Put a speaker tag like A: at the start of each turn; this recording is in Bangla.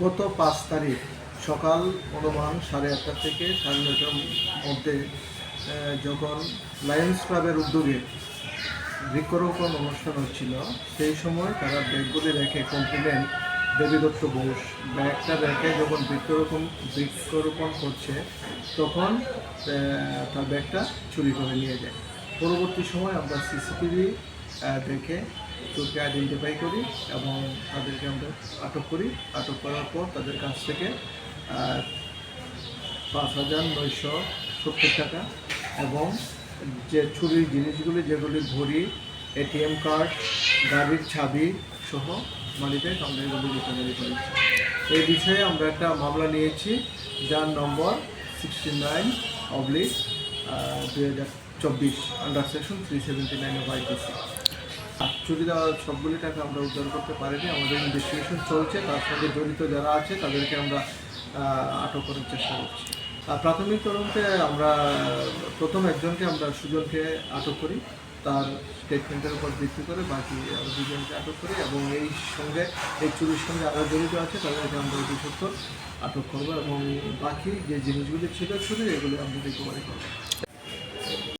A: গত পাঁচ তারিখ সকাল অনুমান সাড়ে আটটা থেকে সাড়ে নয়টার মধ্যে যখন লায়ন্স ক্লাবের উদ্যোগে বৃক্ষরোপণ অনুষ্ঠান হচ্ছিল, সেই সময় তারা ব্যাগগুলি রেখে কমপ্লেন দেবী দত্ত ঘোষ। ব্যাগটা রেখে যখন বৃক্ষরোপণ বৃক্ষরোপণ করছে, তখন তার ব্যাগটা চুরি করে নিয়ে যায়। পরবর্তী সময় আমরা সিসিটিভি দেখে চোরকে আইডেন্টিফাই করি এবং তাদেরকে আমরা আটক করি। আটক করার পর তাদের কাছ থেকে পাঁচ হাজার নয়শো সত্তর টাকা এবং যে ছুরির জিনিসগুলি যেগুলি ঘড়ি এটিএম কার্ড, গাড়ির ছাবি সহ মালিকের আমরা এগুলি রিকভারি করেছি এই বিষয়ে আমরা একটা মামলা নিয়েছি, যার নম্বর সিক্সটি নাইন অবলিক দুই হাজার চব্বিশ under section three seventy nine আর চুরি দেওয়া সবগুলি টাকা আমরা উদ্ধার করতে পারিনি, আমাদের ইনভেস্টিগেশন চলছে, তার সঙ্গে জড়িত যারা আছে তাদেরকে আমরা আটক করার চেষ্টা করছি। আর প্রাথমিক তদন্তে আমরা, প্রথম একজনকে আমরা সুজনকে আটক করি, তার স্টেটমেন্টের উপর ভিত্তি করে বাকি দুজনকে আটক করি, এবং এই সঙ্গে এই চুরির সঙ্গে আরও জড়িত আছে, তাদেরকে আমরা অতি সত্তর আটক করব, এবং বাকি যে জিনিসগুলি ছিল চুরি এগুলি আমরা রিকভারি করব।